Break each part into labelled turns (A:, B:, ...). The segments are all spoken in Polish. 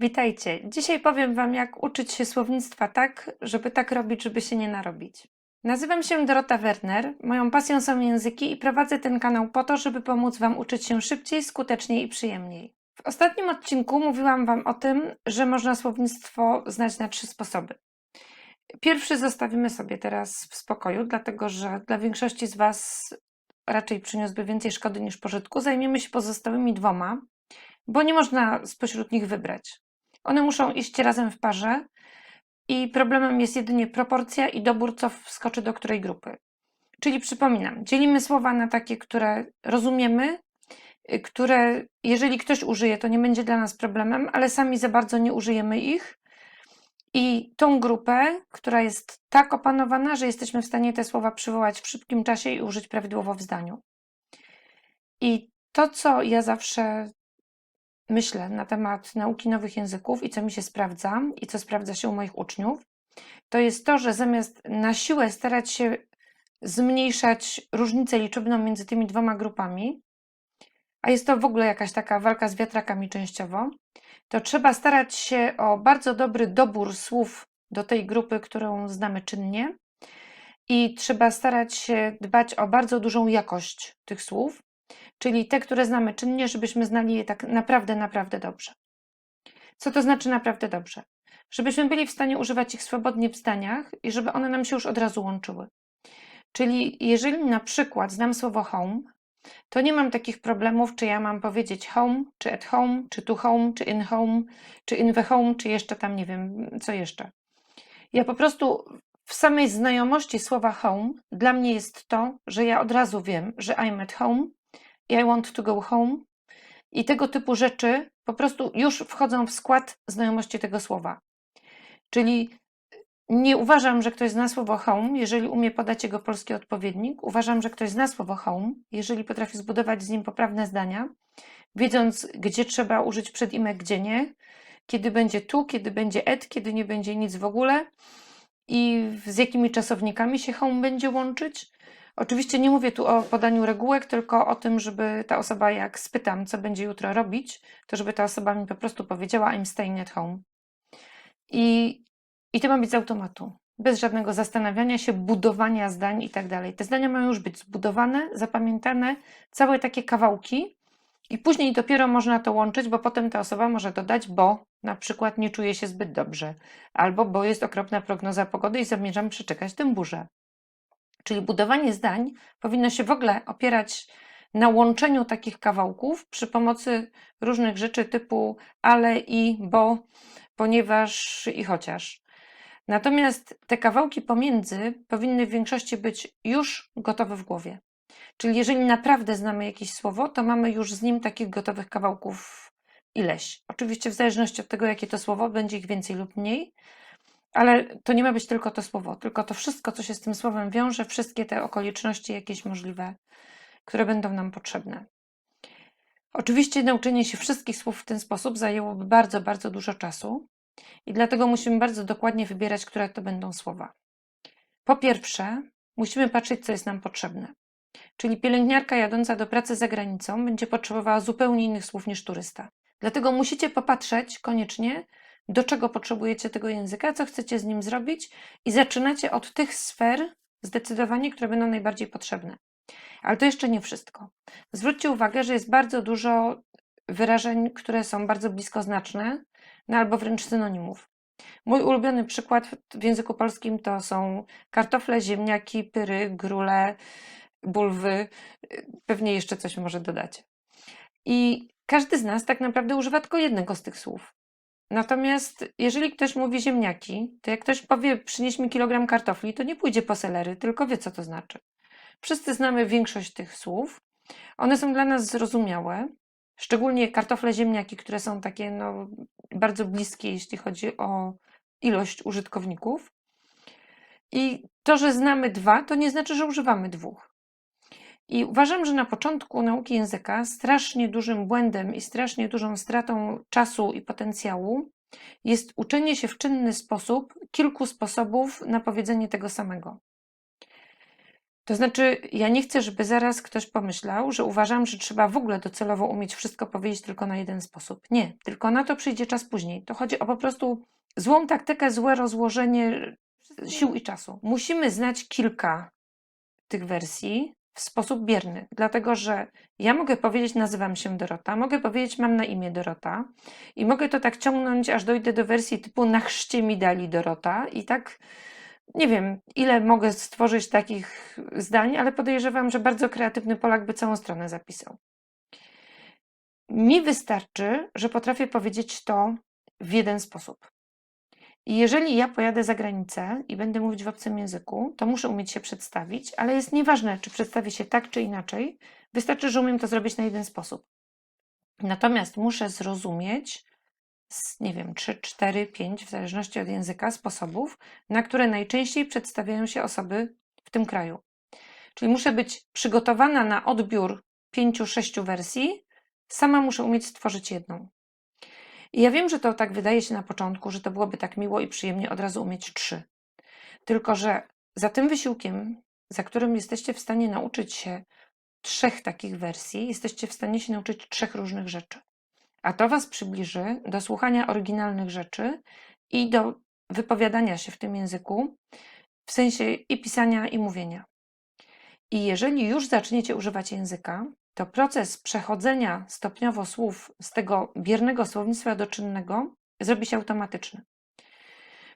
A: Witajcie. Dzisiaj powiem Wam, jak uczyć się słownictwa tak, żeby tak robić, żeby się nie narobić. Nazywam się Dorota Werner, moją pasją są języki i prowadzę ten kanał po to, żeby pomóc Wam uczyć się szybciej, skuteczniej i przyjemniej. W ostatnim odcinku mówiłam Wam o tym, że można słownictwo znać na trzy sposoby. Pierwszy zostawimy sobie teraz w spokoju, dlatego że dla większości z Was raczej przyniósłby więcej szkody niż pożytku. Zajmiemy się pozostałymi dwoma, bo nie można spośród nich wybrać. One muszą iść razem w parze i problemem jest jedynie proporcja i dobór, co wskoczy do której grupy. Czyli przypominam, dzielimy słowa na takie, które rozumiemy, y, które jeżeli ktoś użyje, to nie będzie dla nas problemem, ale sami za bardzo nie użyjemy ich. I tą grupę, która jest tak opanowana, że jesteśmy w stanie te słowa przywołać w szybkim czasie i użyć prawidłowo w zdaniu. I to, co ja zawsze myślę na temat nauki nowych języków i co mi się sprawdza i co sprawdza się u moich uczniów, to jest to, że zamiast na siłę starać się zmniejszać różnicę liczebną między tymi dwoma grupami, a jest to w ogóle jakaś taka walka z wiatrakami częściowo, to trzeba starać się o bardzo dobry dobór słów do tej grupy, którą znamy czynnie, i trzeba starać się dbać o bardzo dużą jakość tych słów, czyli te, które znamy czynnie, żebyśmy znali je tak naprawdę, naprawdę dobrze. Co to znaczy naprawdę dobrze? Żebyśmy byli w stanie używać ich swobodnie w zdaniach i żeby one nam się już od razu łączyły. Czyli jeżeli na przykład znam słowo home, to nie mam takich problemów, czy ja mam powiedzieć home, czy at home, czy to home, czy in home, czy in the home, czy jeszcze tam nie wiem, co jeszcze. Ja po prostu w samej znajomości słowa home dla mnie jest to, że ja od razu wiem, że I'm at home, i want to go home i tego typu rzeczy po prostu już wchodzą w skład znajomości tego słowa. Czyli nie uważam, że ktoś zna słowo home, jeżeli umie podać jego polski odpowiednik. Uważam, że ktoś zna słowo home, jeżeli potrafi zbudować z nim poprawne zdania, wiedząc, gdzie trzeba użyć przedimek, gdzie nie, kiedy będzie tu, kiedy będzie et, kiedy nie będzie nic w ogóle i z jakimi czasownikami się home będzie łączyć. Oczywiście nie mówię tu o podaniu regułek, tylko o tym, żeby ta osoba, jak spytam, co będzie jutro robić, to żeby ta osoba mi po prostu powiedziała I'm staying at home. I, i to ma być z automatu. Bez żadnego zastanawiania się, budowania zdań i tak dalej. Te zdania mają już być zbudowane, zapamiętane, całe takie kawałki, i później dopiero można to łączyć, bo potem ta osoba może dodać, bo na przykład nie czuje się zbyt dobrze, albo bo jest okropna prognoza pogody i zamierzam przeczekać tę burzę. Czyli budowanie zdań powinno się w ogóle opierać na łączeniu takich kawałków przy pomocy różnych rzeczy typu ale i bo, ponieważ i chociaż. Natomiast te kawałki pomiędzy powinny w większości być już gotowe w głowie. Czyli jeżeli naprawdę znamy jakieś słowo, to mamy już z nim takich gotowych kawałków ileś. Oczywiście w zależności od tego, jakie to słowo, będzie ich więcej lub mniej, ale to nie ma być tylko to słowo, tylko to wszystko, co się z tym słowem wiąże, wszystkie te okoliczności jakieś możliwe, które będą nam potrzebne. Oczywiście nauczenie się wszystkich słów w ten sposób zajęłoby bardzo, bardzo dużo czasu i dlatego musimy bardzo dokładnie wybierać, które to będą słowa. Po pierwsze, musimy patrzeć, co jest nam potrzebne. Czyli pielęgniarka jadąca do pracy za granicą będzie potrzebowała zupełnie innych słów niż turysta. Dlatego musicie popatrzeć koniecznie, do czego potrzebujecie tego języka, co chcecie z nim zrobić i zaczynacie od tych sfer zdecydowanie, które będą najbardziej potrzebne. Ale to jeszcze nie wszystko. Zwróćcie uwagę, że jest bardzo dużo wyrażeń, które są bardzo bliskoznaczne, no albo wręcz synonimów. Mój ulubiony przykład w języku polskim to są kartofle, ziemniaki, pyry, grule, bulwy, pewnie jeszcze coś może dodać. I każdy z nas tak naprawdę używa tylko jednego z tych słów. Natomiast jeżeli ktoś mówi ziemniaki, to jak ktoś powie przynieś mi kilogram kartofli, to nie pójdzie po selery, tylko wie co to znaczy. Wszyscy znamy większość tych słów. One są dla nas zrozumiałe, szczególnie kartofle ziemniaki, które są takie no, bardzo bliskie, jeśli chodzi o ilość użytkowników. I to, że znamy dwa, to nie znaczy, że używamy dwóch. I uważam, że na początku nauki języka strasznie dużym błędem i strasznie dużą stratą czasu i potencjału jest uczenie się w czynny sposób kilku sposobów na powiedzenie tego samego. To znaczy, ja nie chcę, żeby zaraz ktoś pomyślał, że uważam, że trzeba w ogóle docelowo umieć wszystko powiedzieć tylko na jeden sposób. Nie, tylko na to przyjdzie czas później. To chodzi o po prostu złą taktykę, złe rozłożenie sił i czasu. Musimy znać kilka tych wersji w sposób bierny, dlatego że ja mogę powiedzieć, nazywam się Dorota, mogę powiedzieć, mam na imię Dorota i mogę to tak ciągnąć, aż dojdę do wersji typu na chrzcie mi dali Dorota i tak nie wiem, ile mogę stworzyć takich zdań, ale podejrzewam, że bardzo kreatywny Polak by całą stronę zapisał. Mi wystarczy, że potrafię powiedzieć to w jeden sposób. I jeżeli ja pojadę za granicę i będę mówić w obcym języku, to muszę umieć się przedstawić, ale jest nieważne, czy przedstawię się tak, czy inaczej. Wystarczy, że umiem to zrobić na jeden sposób. Natomiast muszę zrozumieć, z, nie wiem, 3, 4, 5, w zależności od języka, sposobów, na które najczęściej przedstawiają się osoby w tym kraju. Czyli muszę być przygotowana na odbiór pięciu, sześciu wersji, sama muszę umieć stworzyć jedną. I ja wiem, że to tak wydaje się na początku, że to byłoby tak miło i przyjemnie od razu umieć trzy. Tylko, że za tym wysiłkiem, za którym jesteście w stanie nauczyć się trzech takich wersji, jesteście w stanie się nauczyć trzech różnych rzeczy. A to Was przybliży do słuchania oryginalnych rzeczy i do wypowiadania się w tym języku, w sensie i pisania, i mówienia. I jeżeli już zaczniecie używać języka, to proces przechodzenia stopniowo słów z tego biernego słownictwa do czynnego zrobi się automatyczny.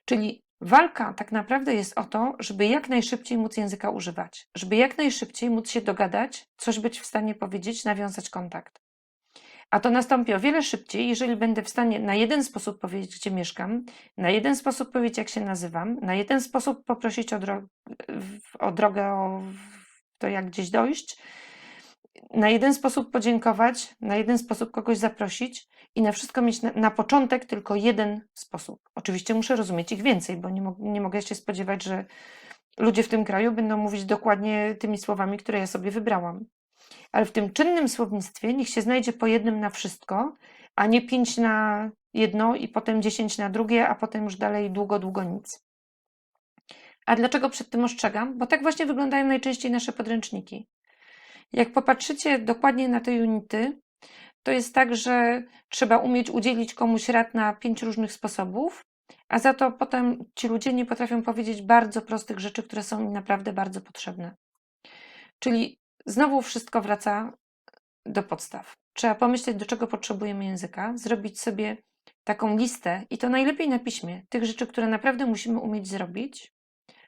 A: Czyli walka tak naprawdę jest o to, żeby jak najszybciej móc języka używać, żeby jak najszybciej móc się dogadać, coś być w stanie powiedzieć, nawiązać kontakt. A to nastąpi o wiele szybciej, jeżeli będę w stanie na jeden sposób powiedzieć, gdzie mieszkam, na jeden sposób powiedzieć, jak się nazywam, na jeden sposób poprosić o, o drogę, o to, jak gdzieś dojść, na jeden sposób podziękować, na jeden sposób kogoś zaprosić i na wszystko mieć na, na początek tylko jeden sposób. Oczywiście muszę rozumieć ich więcej, bo nie, mo nie mogę się spodziewać, że ludzie w tym kraju będą mówić dokładnie tymi słowami, które ja sobie wybrałam. Ale w tym czynnym słownictwie niech się znajdzie po jednym na wszystko, a nie pięć na jedno i potem dziesięć na drugie, a potem już dalej długo, długo nic. A dlaczego przed tym ostrzegam? Bo tak właśnie wyglądają najczęściej nasze podręczniki. Jak popatrzycie dokładnie na te unity, to jest tak, że trzeba umieć udzielić komuś rad na pięć różnych sposobów, a za to potem ci ludzie nie potrafią powiedzieć bardzo prostych rzeczy, które są im naprawdę bardzo potrzebne. Czyli znowu wszystko wraca do podstaw. Trzeba pomyśleć, do czego potrzebujemy języka, zrobić sobie taką listę i to najlepiej na piśmie tych rzeczy, które naprawdę musimy umieć zrobić,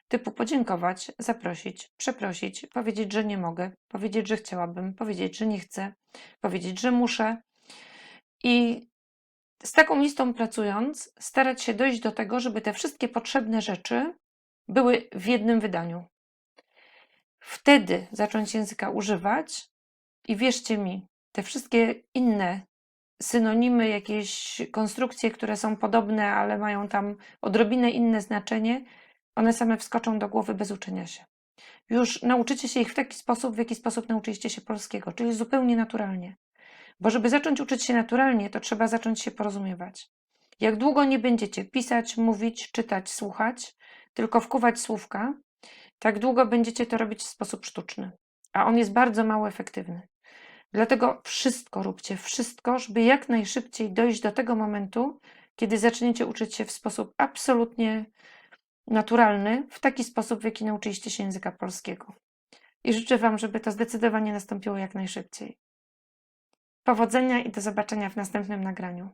A: typu podziękować, zaprosić, przeprosić, powiedzieć, że nie mogę, powiedzieć, że chciałabym, powiedzieć, że nie chcę, powiedzieć, że muszę. I z taką listą pracując, starać się dojść do tego, żeby te wszystkie potrzebne rzeczy były w jednym wydaniu. Wtedy zacząć języka używać i wierzcie mi, te wszystkie inne synonimy, jakieś konstrukcje, które są podobne, ale mają tam odrobinę inne znaczenie, one same wskoczą do głowy bez uczenia się. Już nauczycie się ich w taki sposób, w jaki sposób nauczyliście się polskiego, czyli zupełnie naturalnie. Bo żeby zacząć uczyć się naturalnie, to trzeba zacząć się porozumiewać. Jak długo nie będziecie pisać, mówić, czytać, słuchać, tylko wkuwać słówka, tak długo będziecie to robić w sposób sztuczny. A on jest bardzo mało efektywny. Dlatego wszystko róbcie, wszystko, żeby jak najszybciej dojść do tego momentu, kiedy zaczniecie uczyć się w sposób absolutnie naturalny, w taki sposób, w jaki nauczyliście się języka polskiego. I życzę Wam, żeby to zdecydowanie nastąpiło jak najszybciej. Powodzenia i do zobaczenia w następnym nagraniu.